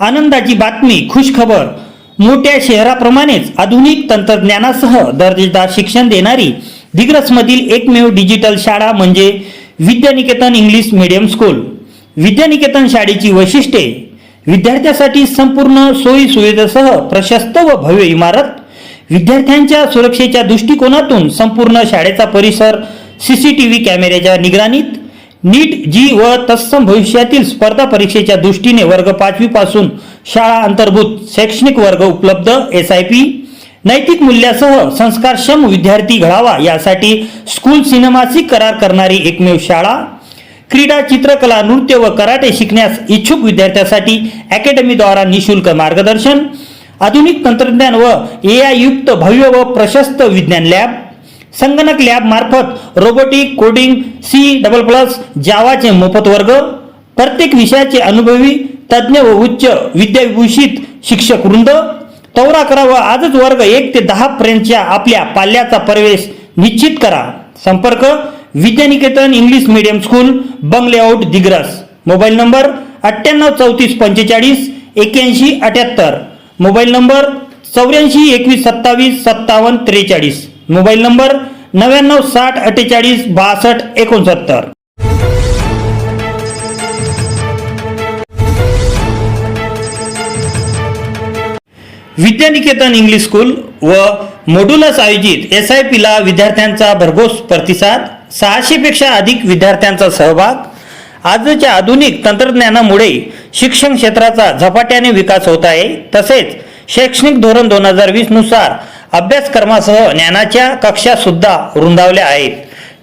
आनंदाची बातमी खुशखबर मोठ्या शहराप्रमाणेच आधुनिक तंत्रज्ञानासह दर्जेदार शिक्षण देणारी दिग्रसमधील एकमेव डिजिटल शाळा म्हणजे Vidyaniketan English medium school. Vidyaniketan शाळेची वैशिष्ट्ये विद्यार्थ्यासाठी संपूर्ण सोयी सुविधेसह प्रशस्त व भव्य इमारत विद्यार्थ्यांच्या सुरक्षेच्या दृष्टिकोनातून संपूर्ण शाळेचा परिसर सीसीटीव्ही कॅमेऱ्याच्या निगराणीत नीट जी व तत्सम भविष्यातील स्पर्धा परीक्षेच्या दृष्टीने वर्ग पाचवी पासून शाळा अंतर्भूत शैक्षणिक वर्ग उपलब्ध एस आय पी नैतिक मूल्यासह संस्कारक्षम विद्यार्थी घडावा यासाठी स्कूल सिनेमाशी करार करणारी एकमेव शाळा क्रीडा चित्रकला नृत्य व कराटे शिकण्यास इच्छुक विद्यार्थ्यासाठी अकॅडमीद्वारा निशुल्क मार्गदर्शन आधुनिक तंत्रज्ञान व ए आय युक्त भव्य व प्रशस्त विज्ञान लॅब संगणक लॅब मार्फत robotic coding C double plus जावाचे मोफत वर्ग प्रत्येक विषयाचे अनुभवी तज्ज्ञ व उच्च विद्याविभूषित शिक्षक वृंद तवरा करा व आजच वर्ग एक ते दहा पर्यंतच्या आपल्या पाल्याचा प्रवेश निश्चित करा. संपर्क विद्यानिकेतन इंग्लिश मीडियम स्कूल बंगलेआउट दिग्रस. मोबाईल नंबर अठ्ठ्याण्णव चौतीस पंचेचाळीस एक्याऐंशी अठ्याहत्तर. मोबाईल नंबर चौऱ्याऐंशी एकवीस सत्तावीस सत्तावन्न त्रेचाळीस. मोबाईल नंबर नव्याण्णव साठ अठ्ठेचाळीस बासष्ट एकोणसत्तर. विद्यानिकेतन इंग्लिश स्कूल व मोडुलस आयोजित एस आय पीला विद्यार्थ्यांचा भरघोस प्रतिसाद. सहाशेपेक्षा अधिक विद्यार्थ्यांचा सहभाग. आजच्या आधुनिक तंत्रज्ञानामुळे शिक्षण क्षेत्राचा झपाट्याने विकास होत आहे. तसेच शैक्षणिक धोरण दोन हजार वीसनुसार अभ्यासक्रमासह ज्ञानाच्या कक्षा सुद्धा रुंदावल्या आहेत.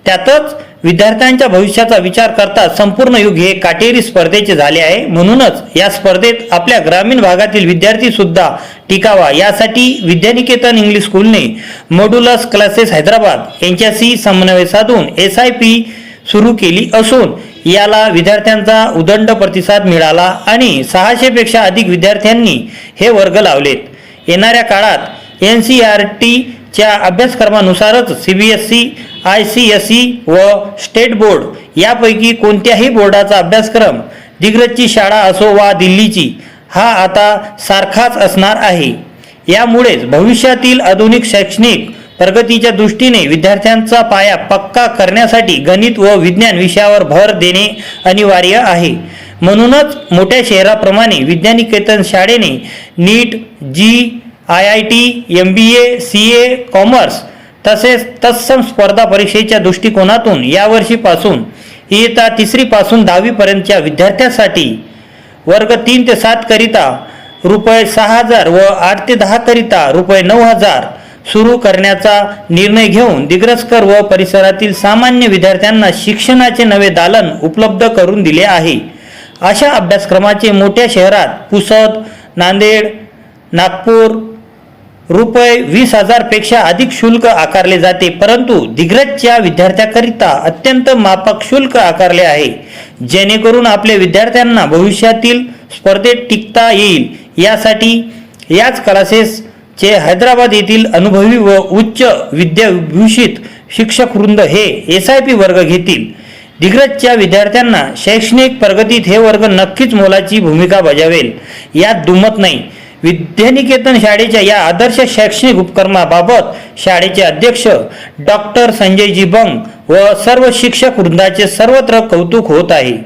त्यातच विद्यार्थ्यांच्या भविष्याचा विचार करता संपूर्ण युग हे काटेरी स्पर्धेचे झाले आहे. म्हणूनच या स्पर्धेत आपल्या ग्रामीण भागातील विद्यार्थी सुद्धा टिकावा. यासाठी विद्यानिकेतन इंग्लिश स्कूलने मॉड्युलस क्लासेस हैदराबाद यांच्याशी समन्वय साधून एस आय पी सुरू केली असून याला विद्यार्थ्यांचा उदंड प्रतिसाद मिळाला आणि सहाशे पेक्षा अधिक विद्यार्थ्यांनी हे वर्ग लावलेत. येणाऱ्या काळात एन सी आर टीच्या अभ्यासक्रमानुसारच C B S C I C S E व स्टेट बोर्ड यापैकी कोणत्याही बोर्डाचा अभ्यासक्रम दिग्रजची शाळा असो वा दिल्लीची हा आता सारखाच असणार आहे. यामुळेच भविष्यातील आधुनिक शैक्षणिक प्रगतीच्या दृष्टीने विद्यार्थ्यांचा पाया पक्का करण्यासाठी गणित व विज्ञान विषयावर भर देणे अनिवार्य आहे. म्हणूनच मोठ्या शहराप्रमाणे विद्यानिकेतन शाळेने NEET JEE I I T M B A C A commerce तसेच तत्सम स्पर्धा परीक्षेच्या दृष्टिकोनातून यावर्षीपासून इयत्ता तिसरीपासून दहावीपर्यंतच्या विद्यार्थ्यांसाठी वर्ग तीन ते सातकरिता रुपये सहा हजार व आठ ते दहाकरिता रुपये नऊ हजार सुरू करण्याचा निर्णय घेऊन दिग्रसकर व परिसरातील सामान्य विद्यार्थ्यांना शिक्षणाचे नवे दालन उपलब्ध करून दिले आहे. अशा अभ्यासक्रमाचे मोठ्या शहरात पुसद नांदेड नागपूर रुपये वीस हजारपेक्षा अधिक शुल्क आकारले जाते. परंतु दिग्रजच्या विद्यार्थ्याकरिता अत्यंत मापक शुल्क आकारले आहे. जेणेकरून आपल्या विद्यार्थ्यांना भविष्यातील स्पर्धेत टिकता येईल. यासाठी याच क्लासेसचे हैदराबाद येथील अनुभवी व उच्च विद्याभूषित शिक्षक वृंद हे एस आय पी वर्ग घेतील. दिग्रजच्या विद्यार्थ्यांना शैक्षणिक प्रगतीत हे वर्ग नक्कीच मोलाची भूमिका बजावेल. यात दुमत नाही. विद्यानिकेतन शाळेच्या या आदर्श शैक्षणिक उपक्रमाबाबत शाळेचे अध्यक्ष डॉक्टर संजयजी बंग व सर्व शिक्षक वृंदाचे सर्वत्र कौतुक होत आहे.